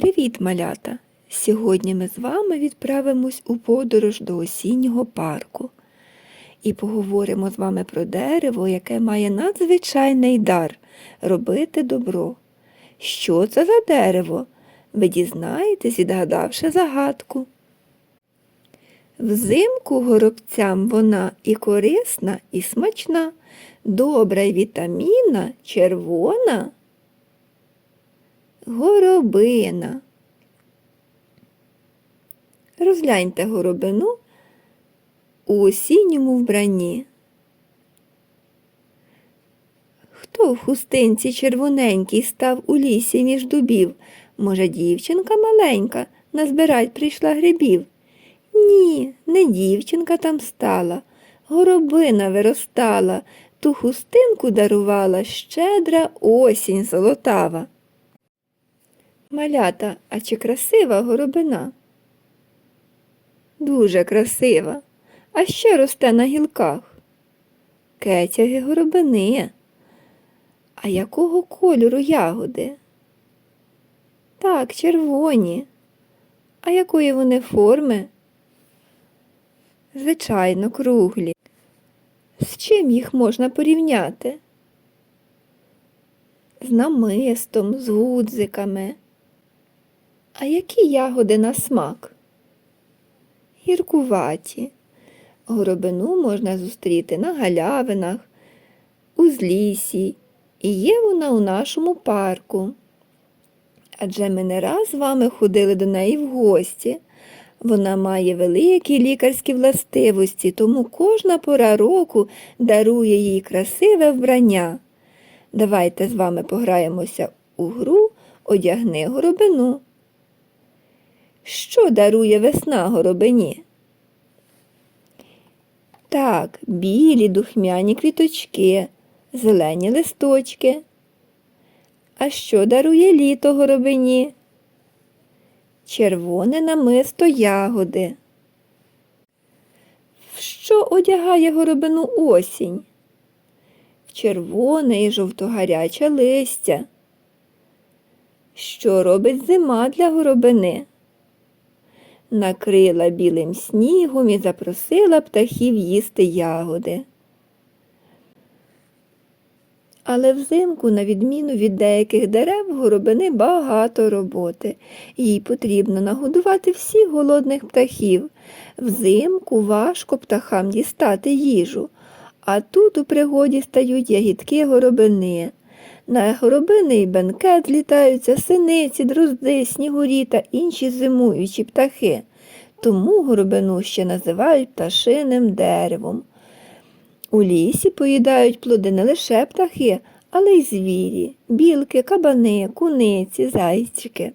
Привіт, малята! Сьогодні ми з вами відправимось у подорож до осіннього парку і поговоримо з вами про дерево, яке має надзвичайний дар робити добро. Що це за дерево? Ви дізнаєтесь, відгадавши загадку. Взимку горобцям вона і корисна, і смачна, добра й вітамінна, червона. Горобина. Розгляньте горобину у осінньому вбранні. Хто в хустинці червоненький став у лісі між дубів? Може, дівчинка маленька назбирать прийшла грибів? Ні, не дівчинка там стала, горобина виростала, ту хустинку дарувала щедра осінь золотава. Малята, а чи красива горобина? Дуже красива. А що росте на гілках? Кетяги горобини. А якого кольору ягоди? Так, червоні. А якої вони форми? Звичайно, круглі. З чим їх можна порівняти? З намистом, з гудзиками. А які ягоди на смак? Гіркуваті. Горобину можна зустріти на галявинах, у злісі, і є вона у нашому парку. Адже ми не раз з вами ходили до неї в гості. Вона має великі лікарські властивості, тому кожна пора року дарує їй красиве вбрання. Давайте з вами пограємося у гру одягни горобину. Що дарує весна горобині? Так, білі духмяні квіточки, зелені листочки. А що дарує літо горобині? Червоне намисто ягоди. Що одягає горобину осінь? Червоне і жовтогаряче листя. Що робить зима для горобини? Накрила білим снігом і запросила птахів їсти ягоди. Але взимку, на відміну від деяких дерев, горобини багато роботи. Їй потрібно нагодувати всіх голодних птахів. Взимку важко птахам дістати їжу, а тут у пригоді стають ягідки горобини. На горобиний бенкет літаються синиці, дрозди, снігурі та інші зимуючі птахи. Тому горобину ще називають пташиним деревом. У лісі поїдають плоди не лише птахи, але й звірі, білки, кабани, куниці, зайчики.